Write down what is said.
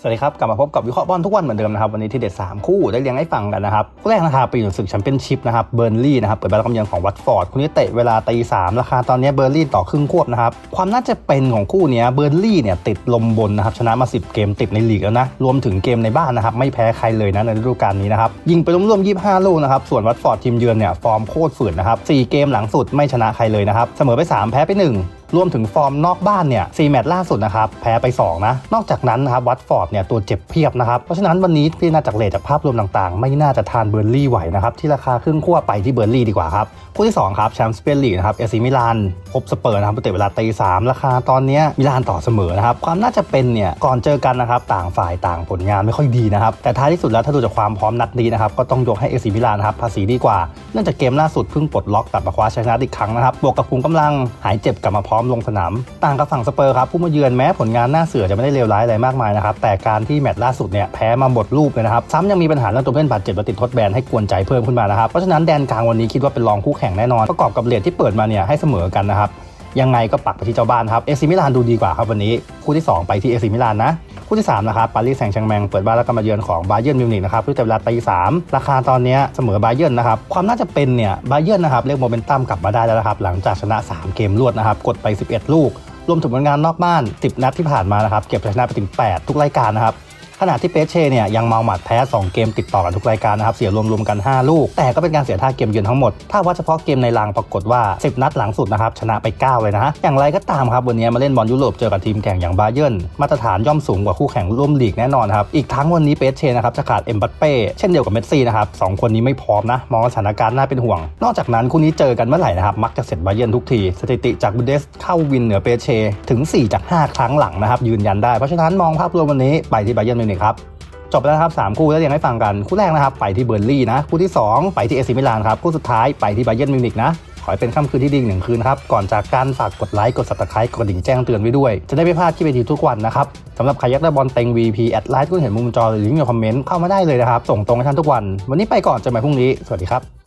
สวัสดีครับ กลับมาพบกับวิเคราะห์บอลทุกวันเหมือนเดิมนะครับ วันนี้ที่เด็ด 3 คู่ได้เรียงให้ฟังกันนะครับคู่แรกนะครับปีหนุนศึกแชมเปี้ยนชิพนะครับเบอร์ลี่นะครับเปิดบ้านรับเยือนของวัตฟอร์ดคู่นี้เตะเวลาตีสามราคาตอนนี้เบอร์ลี่ต่อครึ่งควบนะครับความน่าจะเป็นของคู่นี้เบอร์ลี่เนี่ยติดลมบนนะครับชนะมา 10 เกมติดในลีกแล้วนะรวมถึงเกมในบ้านนะครับไม่แพ้ใครเลยนะในฤดูกาลนี้นะครับยิงไปรวมๆ25 ลูกนะครับส่วนวัตฟอร์ดทีมเยือนเนี่ยฟอร์มโคตรฝืนนะครับ4เกมหลังสุดไม่ชนะใครเลยนะครับเสมอไป 3 แพ้ไป 1 รวมถึงฟอร์มนอกบ้านเนี่ย4แมตช์ล่าสุดนะครับแพ้ไป 2 นะ นอกจากนั้นนะครับวัตฟอร์ดเนี่ยตัวเจ็บเพียบนะครับ เพราะฉะนั้นวันนี้พี่น่าจากเลทจากภาพรวมต่างๆ ไม่น่าจะทานเบอร์ลี่ไหวนะครับ ที่ราคาครึ่งขั้วไปที่เบอร์ลี่ดีกว่าครับ คู่ที่ 2 ครับแชมป์สเปนลีกนะครับเอซิมิลานพบสเปอร์นะครับเตะเวลาตีสามราคาตอนนี้มิลานต่อเสมอนะครับความน่าจะเป็นเนี่ยก่อนเจอกันนะครับต่างฝ่ายต่างผลงานไม่ค่อยดีนะครับแต่ท้ายที่สุดแล้วถ้าดูจากความพร้อมนัดนี้นะครับก็ต้องยกให้เอซิมิลานครับภาษีดีกว่าเนื่องจากเกมล่าสุดเพิ่งปลดล็อกกลับมาคว้าชัยชนะอีกครั้งนะครับบวกกับภูมิกำลังหายเจ็บกลับมาพร้อมลงสนาม ต่างกับฝั่งสเปอร์ครับผู้มาเยือนแม้ผลงานหน้าเสือจะไม่ได้เลวร้ายอะไรมากมายนะครับแต่การที่แมตช์ล่าสุดเนี่ยแพ้มาหมดรูปเลยนะครับซ้ำยังมีปัญหาเรื่องตัวเพื่อนบาดเจ็บและติดทดแบนให้กวนใจเพิ่มขึ้นมานะครับเพราะฉะนั้นแดนกลางวันนี้คิดว่าเป็นรองคู่แข่งแน่นอนประกอบกับเลทที่เปิดมาเนี่ยให้เสมอกันนะครับ ยังไงก็ปักไปที่เจ้าบ้านครับเอซิมิลานดูดีกว่าครับวันนี้คู่ที่สองไปที่เอซิมิลานนะคู่ที่3นะครับปารีสแซงต์แชงแมงเปิดบ้านแล้วก็มาเยือนของบาเยิร์นมิวนิกนะครับด้วยแต่เวลาตีสามราคาตอนนี้เสมอบาเยิร์นนะครับความน่าจะเป็นเนี่ยบาเยิร์นนะครับเรียกโมเมนตัมกลับมาได้แล้วนะครับหลังจากชนะ 3 เกมรวดนะครับกดไป 11 ลูก รวมถึงผลงานนอกบ้าน 10 นัดที่ผ่านมานะครับเก็บชัยชนะไปถึง 8 ทุกรายการนะครับ ณะที่เปเช่เนี่ยยังเมาหมัดแพ้ 2 เกมติดต่อกันทุกรายการนะครับเสียรวมๆกัน 5 ลูก แต่ก็เป็นการเสียท่าเกมเยือนทั้งหมด ถ้าวัดเฉพาะเกมในรางปรากฏว่า 10 นัดหลังสุดนะครับชนะไป 9 เลยนะฮะอย่างไรก็ตามครับวันนี้มาเล่นบอลยุโรปเจอกับทีมแข่งอย่างบาเยิร์นมาตรฐานย่อมสูงกว่าคู่แข่งร่วมลีกแน่นอนครับอีกทั้งวันนี้เปเช่นะครับจะขาดเอ็มบัปเป้เช่นเดียวกับเมสซี่นะครับสองคนนี้ไม่พร้อมนะมองสถานการณ์น่าเป็นห่วง นอกจากนั้นคู่นี้เจอกันเมื่อไหร่นะครับมักจะเสร็จบาเยิร์นทุกทีสถิติจากบุนเดสเข้าวินเหนือเปเช่ถึง 4 จาก 5 ครั้งหลังนะครับยืนยันได้เพราะฉะนั้นมองภาพรวมวันนี้ไปที่บาเยิร์นมิวนิกครับจบไปแล้วครับ 3 คู่แล้วยังให้ฟังกัน คู่แรกนะครับ ไปที่เบอร์ลี่นะ คู่ที่ 2 ไปที่เอซิมิลานครับ คู่สุดท้ายไปที่ไบเยร์นมิวนิกนะ ขอให้เป็นค่ำคืนที่ดีอีกหนึ่งคืนครับ ก่อนจากการฝากกดไลค์กดซับสไครต์กดดิ่งแจ้งเตือนไว้ด้วย จะได้ไม่พลาดที่เวทีทุกวันนะครับสำหรับใครอยากได้บอลเต็ง VP แอดไลน์ก็เห็นมุมจอหรือลิงก์ในคอมเมนต์เข้ามาได้เลยนะครับส่งตรงให้ท่านทุกวัน วันนี้ไปก่อนเจอกันใหม่พรุ่งนี้สวัสดีครับ